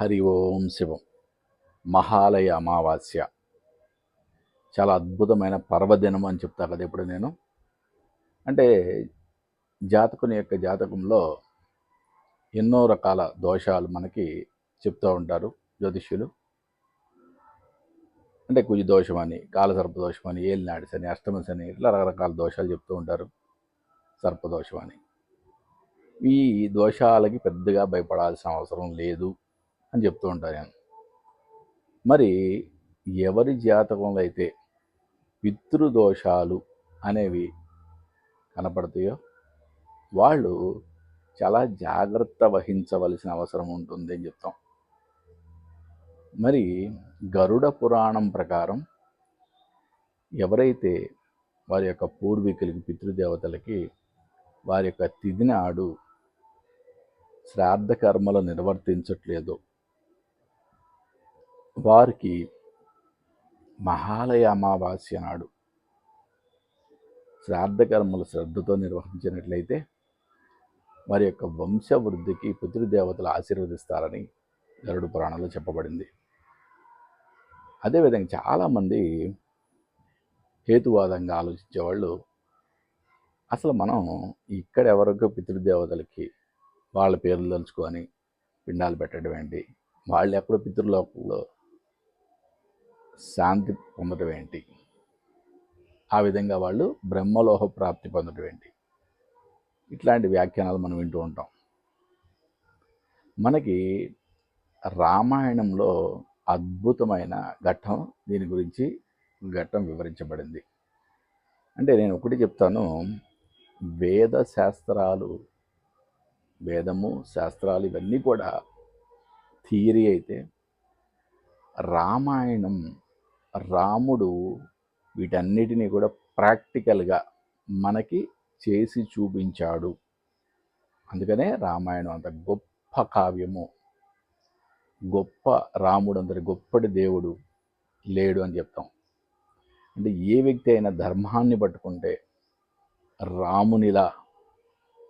హరి ఓం శివం. మహాలయ అమావాస్య. చాలా అద్భుతమైన పర్వదినం అని చెప్తా కదా ఇప్పుడు నేను. అంటే జాతకుని యొక్క జాతకంలో ఎన్నో రకాల దోషాలు మనకి చెప్తూ ఉంటారు జ్యోతిష్యులు. అంటే కుజ దోషం అని కాలసర్ప దోషం అని ఏలినాడిస్ అని అష్టమస్ అని ఇట్లా రకరకాల దోషాలు చెప్తూ ఉంటారు సర్పదోషం అని. ఈ దోషాలకి పెద్దగా భయపడాల్సిన అవసరం లేదు. అని చెప్తూ ఉంటాను నేను మరి ఎవరి జాతకంలో అయితే పితృదోషాలు అనేవి కనపడతాయో వాళ్ళు చాలా జాగ్రత్త వహించవలసిన అవసరం ఉంటుంది అని చెప్తాం. మరి గరుడ పురాణం ప్రకారం ఎవరైతే వారి యొక్క పూర్వీకులకి పితృదేవతలకి వారి యొక్క తిథి నాడు శ్రాద్ధ కర్మలు నిర్వర్తించట్లేదో వారికి మహాలయ అమావాస్య నాడు శ్రాద్ధకర్మలు శ్రద్ధతో నిర్వహించినట్లయితే వారి యొక్క వంశవృద్ధికి పితృదేవతలు ఆశీర్వదిస్తారని గరుడు పురాణంలో చెప్పబడింది. అదేవిధంగా చాలామంది హేతువాదంగా ఆలోచించేవాళ్ళు అసలు మనం ఇక్కడ ఎవరికో పితృదేవతలకి వాళ్ళ పేర్లు తలుచుకొని పిండాలు పెట్టడం ఏంటి? వాళ్ళు ఎక్కడో పితృలోకంలో శాంతి పొందడం ఏంటి? ఆ విధంగా వాళ్ళు బ్రహ్మలోహ ప్రాప్తి పొందడం ఏంటి? ఇట్లాంటి వ్యాఖ్యానాలు మనం వింటూ ఉంటాం. మనకి రామాయణంలో అద్భుతమైన ఘట్టం దీని గురించి ఘట్టం వివరించబడింది. అంటే నేను ఒకటి చెప్తాను. వేద శాస్త్రాలు వేదము శాస్త్రాలు ఇవన్నీ కూడా థియరీ అయితే రామాయణం రాముడు వీటన్నిటినీ కూడా ప్రాక్టికల్గా మనకి చేసి చూపించాడు. అందుకనే రామాయణం అంత గొప్ప కావ్యము. గొప్ప రాముడు అందరి గొప్పటి దేవుడు లేడు అని చెప్తాం. అంటే ఏ వ్యక్తి అయినా ధర్మాన్ని పట్టుకుంటే రామునిలా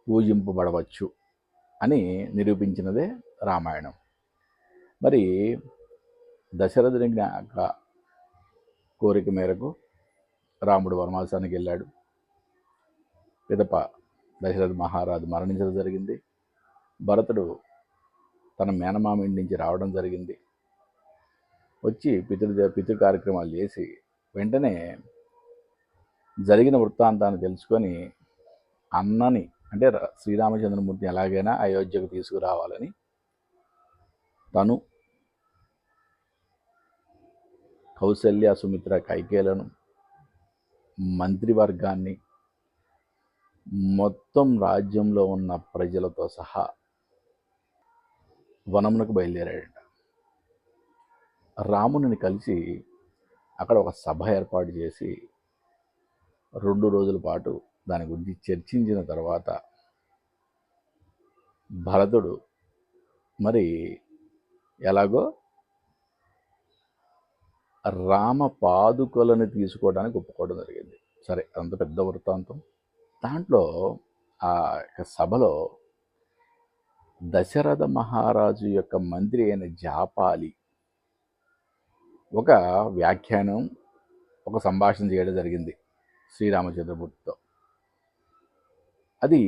పూజింపబడవచ్చు అని నిరూపించినదే రామాయణం. మరి దశరథుని జ్ఞాక కోరిక మేరకు రాముడు వనవాసానికి వెళ్ళాడు. పిదప దశరథ మహారాజు మరణించడం జరిగింది. భరతుడు తన మేనమామ ఇంటి నుంచి రావడం జరిగింది. వచ్చి పితృ పితృ కార్యక్రమాలు చేసి వెంటనే జరిగిన వృత్తాంతాన్ని తెలుసుకొని అన్నని అంటే శ్రీరామచంద్రమూర్తిని ఎలాగైనా అయోధ్యకు తీసుకురావాలని తను కౌశల్య సుమిత్ర కైకేలను మంత్రివర్గాన్ని మొత్తం రాజ్యంలో ఉన్న ప్రజలతో సహా వనమునకు బయలుదేరాడట. రామునిని కలిసి అక్కడ ఒక సభ ఏర్పాటు చేసి రెండు రోజుల పాటు దాని గురించి చర్చించిన తర్వాత భరతుడు మరి ఎలాగో రామ పాదుకలను తీసుకోవడానికి ఒప్పుకోవడం జరిగింది. సరే అంత పెద్ద వృత్తాంతం. దాంట్లో ఆ యొక్క సభలో దశరథ మహారాజు యొక్క మంత్రి అయిన జాపాలి ఒక వ్యాఖ్యానం ఒక సంభాషణ చేయడం జరిగింది శ్రీరామచంద్రమూర్తితో. అది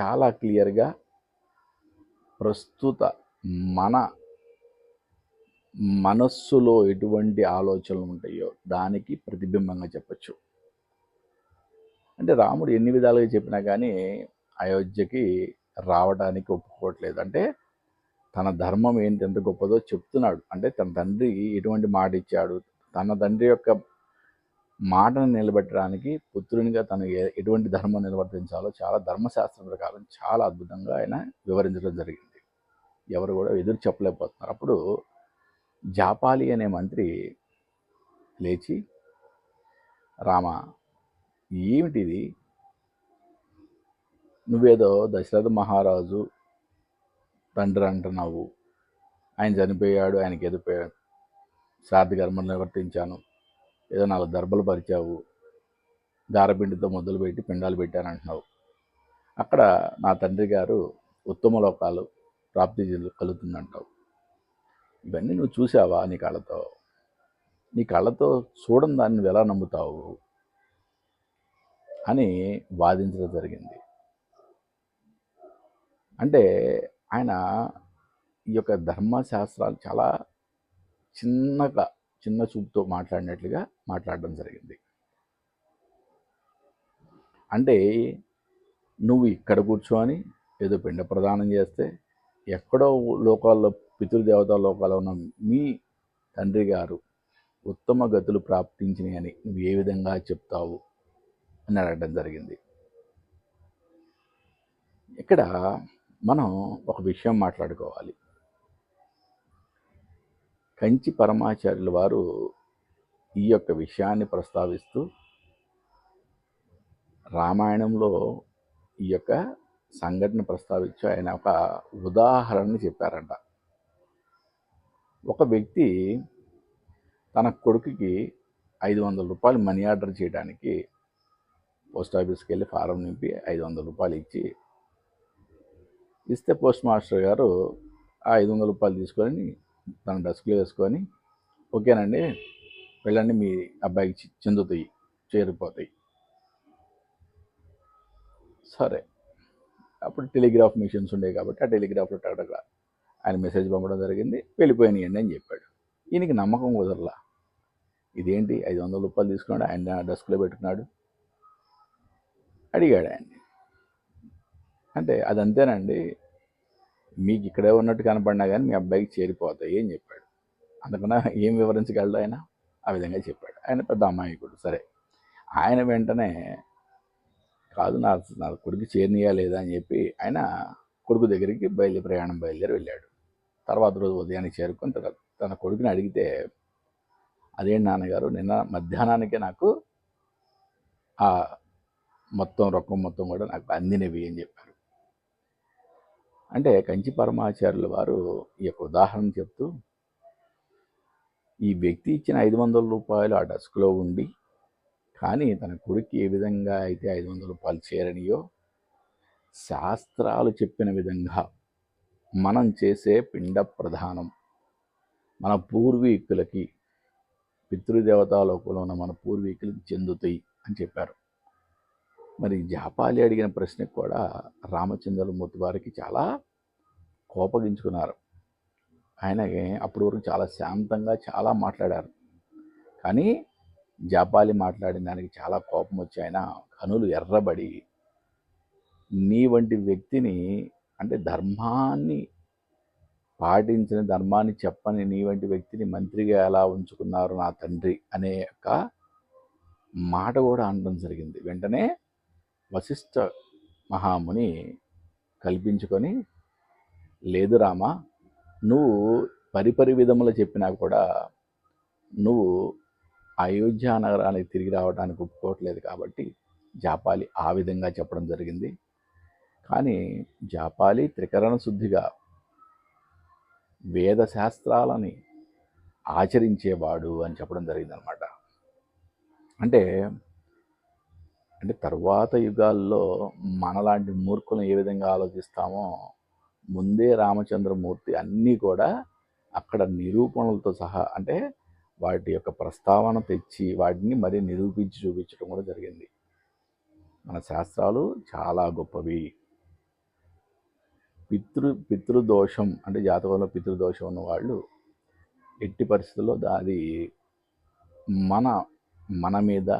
చాలా క్లియర్గా ప్రస్తుత మన మనస్సులో ఎటువంటి ఆలోచనలు ఉంటాయో దానికి ప్రతిబింబంగా చెప్పచ్చు. అంటే రాముడు ఎన్ని విధాలుగా చెప్పినా కానీ అయోధ్యకి రావడానికి ఒప్పుకోవట్లేదు. అంటే తన ధర్మం ఏంటి ఎంత గొప్పదో చెప్తున్నాడు. అంటే తన తండ్రి ఎటువంటి మాట ఇచ్చాడు తన తండ్రి యొక్క మాటను నిలబెట్టడానికి పుత్రునిగా తను ఎటువంటి ధర్మం నిలబెట్టించాలో చాలా ధర్మశాస్త్రం ప్రకారం చాలా అద్భుతంగా ఆయన వివరించడం జరిగింది. ఎవరు కూడా ఎదురు చెప్పలేకపోతున్నారు. అప్పుడు జాపాలి అనే మంత్రి లేచి రామ ఏమిటిది? నువ్వేదో దశరథ మహారాజు తండ్రి అంటున్నావు. ఆయన చనిపోయాడు ఆయనకి ఏదో శ్రాద్ధ కర్మలు నిర్వర్తించాను. ఏదో నాలుగు దర్భలు పరిచావు. గారపిండితో మొదలు పెట్టి పిండాలు పెట్టాను అంటున్నావు. అక్కడ నా తండ్రి గారు ఉత్తమ లోకాలు ప్రాప్తి కలుగుతుందంటావు. ఇవన్నీ నువ్వు చూసావా నీ కళ్ళతో? నీ కళ్ళతో చూడని దాన్ని నువ్వు ఎలా నమ్ముతావు? అని వాదించడం జరిగింది. అంటే ఆయన ఈ యొక్క ధర్మశాస్త్రాలు చాలా చిన్నగా చిన్న చూపుతో మాట్లాడినట్లుగా మాట్లాడడం జరిగింది. అంటే నువ్వు ఇక్కడ కూర్చొని ఏదో పిండ ప్రదానం చేస్తే ఎక్కడో లోకాల్లో పితృదేవతా లోకాల్లో ఉన్న మీ తండ్రి గారు ఉత్తమ గతులు ప్రాప్తించినాయని అని నువ్వు ఏ విధంగా చెప్తావు అని అడగడం జరిగింది. ఇక్కడ మనం ఒక విషయం మాట్లాడుకోవాలి. కంచి పరమాచార్యుల వారు ఈ యొక్క విషయాన్ని ప్రస్తావిస్తూ రామాయణంలో ఈ యొక్క సంఘటన ప్రస్తావించి ఆయన ఒక ఉదాహరణని చెప్పారంట. ఒక వ్యక్తి తన కొడుకుకి ఐదు వందల రూపాయలు మనీ ఆర్డర్ చేయడానికి పోస్ట్ ఆఫీస్కి వెళ్ళి ఫారం నింపి ఐదు వందల రూపాయలు ఇచ్చి ఇస్తే పోస్ట్ మాస్టర్ గారు ఆ ఐదు వందల రూపాయలు తీసుకొని తన డస్క్లో వేసుకొని ఓకేనండి వెళ్ళండి మీ అబ్బాయికి చెందుతాయి చేరిపోతాయి. సరే. అప్పుడు టెలిగ్రాఫ్ మిషన్స్ ఉండేవి కాబట్టి ఆ టెలిగ్రాఫ్లో టగటగా ఆయన మెసేజ్ పంపడం జరిగింది వెళ్ళిపోయినాయండి అని చెప్పాడు. ఈయనకి నమ్మకం కుదరలా. ఇదేంటి? ఐదు వందల రూపాయలు తీసుకున్నాడు ఆయన డస్క్లో పెట్టుకున్నాడు. అడిగాడు ఆయన్ని. అంటే అది అంతేనండి మీకు ఇక్కడే ఉన్నట్టు కనపడినా కానీ మీ అబ్బాయికి చేరిపోతాయి అని చెప్పాడు. అందుకన్నా ఏం వివరించగలడు ఆయన? ఆ విధంగా చెప్పాడు. ఆయన పెద్ద అమాయకుడు సరే. ఆయన వెంటనే కాదు నా నా కొడుకు చేరినయా లేదా? అని చెప్పి ఆయన కొడుకు దగ్గరికి బయలుదేరి ప్రయాణం బయలుదేరి వెళ్ళాడు. తర్వాత రోజు ఉదయాన్నే చేరుకొని తన తన కొడుకుని అడిగితే అదే నాన్నగారు నిన్న మధ్యాహ్నానికే నాకు ఆ మొత్తం రొక్కం మొత్తం కూడా నాకు అందినవి అని చెప్పారు. అంటే కంచి పరమాచార్యుల వారు ఈ యొక్క ఉదాహరణ చెప్తూ ఈ వ్యక్తి ఇచ్చిన ఐదు వందల రూపాయలు ఆ డస్క్లో ఉండి కానీ తన కొడుకు ఏ విధంగా అయితే ఐదు వందల రూపాయలు చేరనియో శాస్త్రాలు చెప్పిన విధంగా మనం చేసే పిండ ప్రధానం. మన పూర్వీకులకి పితృదేవతాలోకంలో ఉన్న మన పూర్వీకులకి చెందుతాయి అని చెప్పారు. మరి జాపాలి అడిగిన ప్రశ్నకు కూడా రామచంద్రమూర్తి వారికి చాలా కోపగించుకున్నారు. ఆయన అప్పటి వరకు చాలా శాంతంగా చాలా మాట్లాడారు. కానీ జాపాలి మాట్లాడిన దానికి చాలా కోపం వచ్చి ఆయన కనులు ఎర్రబడి నీ వంటి వ్యక్తిని అంటే ధర్మాన్ని పాటించిన ధర్మాన్ని చెప్పని నీ వంటి వ్యక్తిని మంత్రిగా ఎలా ఉంచుకున్నారు నా తండ్రి అనే యొక్క మాట కూడా అనడం జరిగింది. వెంటనే వశిష్ఠ మహాముని కల్పించుకొని లేదు రామా నువ్వు పరిపరి విధములు చెప్పినా కూడా నువ్వు అయోధ్య నగరానికి తిరిగి రావడానికి ఒప్పుకోవట్లేదు కాబట్టి జాపాలి. ఆ విధంగా చెప్పడం జరిగింది. కానీ జాపాలి త్రికరణ శుద్ధిగా వేద శాస్త్రాలని ఆచరించేవాడు అని చెప్పడం జరిగింది అనమాట అంటే అంటే తరువాత యుగాల్లో మనలాంటి మూర్ఖులను ఏ విధంగా ఆలోచిస్తామో ముందే రామచంద్రమూర్తి అన్నీ కూడా అక్కడ నిరూపణలతో సహా అంటే వాటి యొక్క ప్రస్తావన తెచ్చి వాటిని మరి నిరూపించి చూపించడం కూడా జరిగింది. మన శాస్త్రాలు చాలా గొప్పవి. పితృ పితృదోషం అంటే జాతకంలో పితృదోషం ఉన్న వాళ్ళు ఎట్టి పరిస్థితుల్లో అది మన మన మీద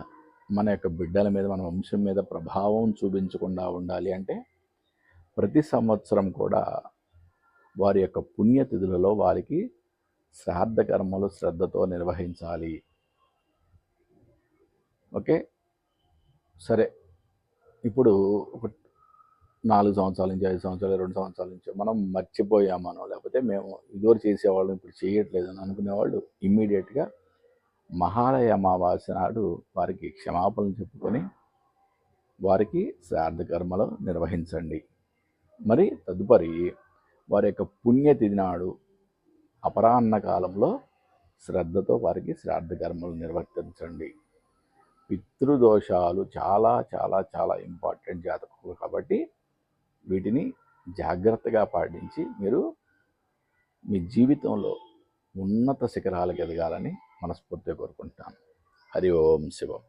మన యొక్క బిడ్డల మీద మన వంశం మీద ప్రభావం చూపించకుండా ఉండాలి అంటే ప్రతి సంవత్సరం కూడా వారి యొక్క పుణ్యతిథులలో వారికి శ్రాద్ధ కర్మలు శ్రద్ధతో నిర్వహించాలి. ఓకే? సరే. ఇప్పుడు ఒక నాలుగు సంవత్సరాల నుంచి ఐదు సంవత్సరాలు రెండు సంవత్సరాల నుంచి మనం మర్చిపోయామనో లేకపోతే మేము ఇదివరకు చేసేవాళ్ళం ఇప్పుడు చేయట్లేదు అని అనుకునేవాళ్ళు ఇమ్మీడియట్గా మహాలయ అమావాస్య నాడు వారికి క్షమాపణలు చెప్పుకొని వారికి శ్రాద్ధ కర్మలు నిర్వహించండి. మరి తదుపరి వారి యొక్క పుణ్యతిథి నాడు అపరాహ్న కాలంలో శ్రద్ధతో వారికి శ్రాద్ధ కర్మలు నిర్వర్తించండి. పితృదోషాలు చాలా చాలా చాలా ఇంపార్టెంట్ జాతకులు కాబట్టి వీటిని జాగ్రత్తగా పాటించి మీరు మీ జీవితంలో ఉన్నత శిఖరాలకు ఎదగాలని మనస్ఫూర్తిగా కోరుకుంటాను హరి ఓం శివం.